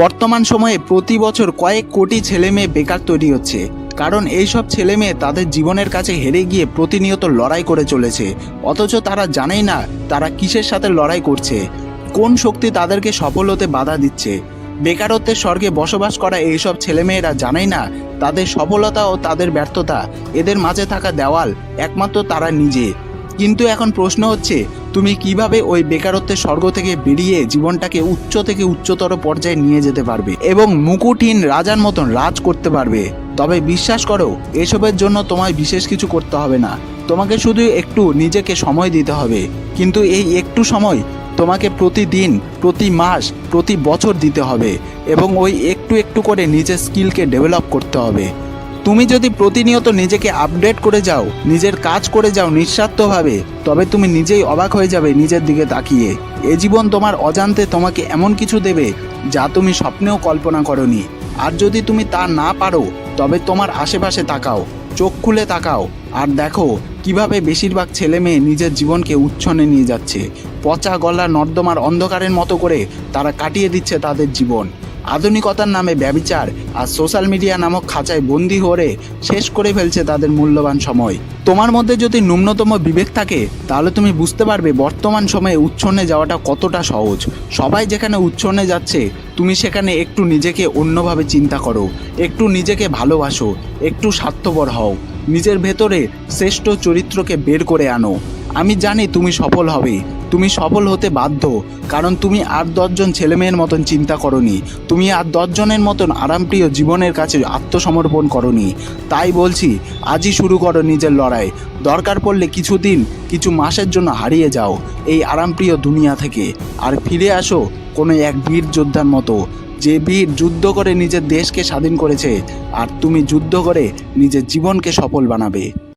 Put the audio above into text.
বর্তমান সময়ে প্রতি বছর কয়েক কোটি ছেলে মেয়ে বেকার তৈরি হচ্ছে। কারণ এই সব ছেলে মেয়ে তাদের জীবনের কাছে হেরে গিয়ে প্রতিনিয়ত লড়াই করে চলেছে। অথচ তারা জানেই না তারা কিসের সাথে লড়াই করছে। কোন শক্তি তাদেরকে সফল হতে বাধা দিচ্ছে? বেকারত্বের স্বর্গে বসবাস করা এইসব ছেলেমেয়েরা জানেই না তাদের সফলতা ও তাদের ব্যর্থতা। এদের মাঝে থাকা দেওয়াল একমাত্র তারা নিজে। কিন্তু এখন প্রশ্ন হচ্ছে তুমি কীভাবে ওই বেকারত্বের স্বর্গ থেকে বেরিয়ে জীবনটাকে উচ্চ থেকে উচ্চতর পর্যায়ে নিয়ে যেতে পারবে এবং মুকুটহীন রাজার মতন রাজ করতে পারবে? তবে বিশ্বাস করো, এসবের জন্য তোমায় বিশেষ কিছু করতে হবে না। তোমাকে শুধু একটু নিজেকে সময় দিতে হবে। কিন্তু এই একটু সময় তোমাকে প্রতিদিন, প্রতি মাস, প্রতি বছর দিতে হবে এবং ওই একটু একটু করে নিজের স্কিলকে ডেভেলপ করতে হবে। তুমি যদি প্রতিনিয়ত নিজেকে আপডেট করে যাও, নিজের কাজ করে যাও নিঃস্বার্থভাবে, তবে তুমি নিজেই অবাক হয়ে যাবে নিজের দিকে তাকিয়ে। এ জীবন তোমার অজান্তে তোমাকে এমন কিছু দেবে যা তুমি স্বপ্নেও কল্পনা করনি। আর যদি তুমি তা না পারো, তবে তোমার আশেপাশে তাকাও, চোখ খুলে তাকাও, আর দেখো কীভাবে বেশিরভাগ ছেলে মেয়ে নিজের জীবনকে উচ্ছনে নিয়ে যাচ্ছে। পচা গলা নর্দমার অন্ধকারের মতো করে তারা কাটিয়ে দিচ্ছে তাদের জীবন। আধুনিকতার নামে ব্যবিচার আর সোশ্যাল মিডিয়া নামক খাঁচায় বন্দি হয়ে শেষ করে ফেলছে তাদের মূল্যবান সময়। তোমার মধ্যে যদি ন্যূনতম বিবেক থাকে, তাহলে তুমি বুঝতে পারবে বর্তমান সময়ে উচ্ছন্নে যাওয়াটা কতটা সহজ। সবাই যেখানে উচ্ছন্নে যাচ্ছে, তুমি সেখানে একটু নিজেকে অন্যভাবে চিন্তা করো, একটু নিজেকে ভালোবাসো, একটু স্বার্থপর হও, নিজের ভেতরে শ্রেষ্ঠ চরিত্রকে বের করে আনো। আমি জানি তুমি সফল হবে তুমি সফল হতে বাধ্য, কারণ তুমি আর দশজন ছেলেমেয়ের মতন চিন্তা করনি। তুমি আর দশজনের মতন আরামপ্রিয় জীবনের কাছে আত্মসমর্পণ করনি। তাই বলছি, আজই শুরু করো নিজের লড়াই। দরকার পড়লে কিছুদিন, কিছু মাসের জন্য হারিয়ে যাও এই আরামপ্রিয় দুনিয়া থেকে। আর ফিরে আসো কোনো এক বীর যোদ্ধার মতো। যে বীর যুদ্ধ করে নিজের দেশকে স্বাধীন করেছে, আর তুমি যুদ্ধ করে নিজের জীবনকে সফল বানাবে।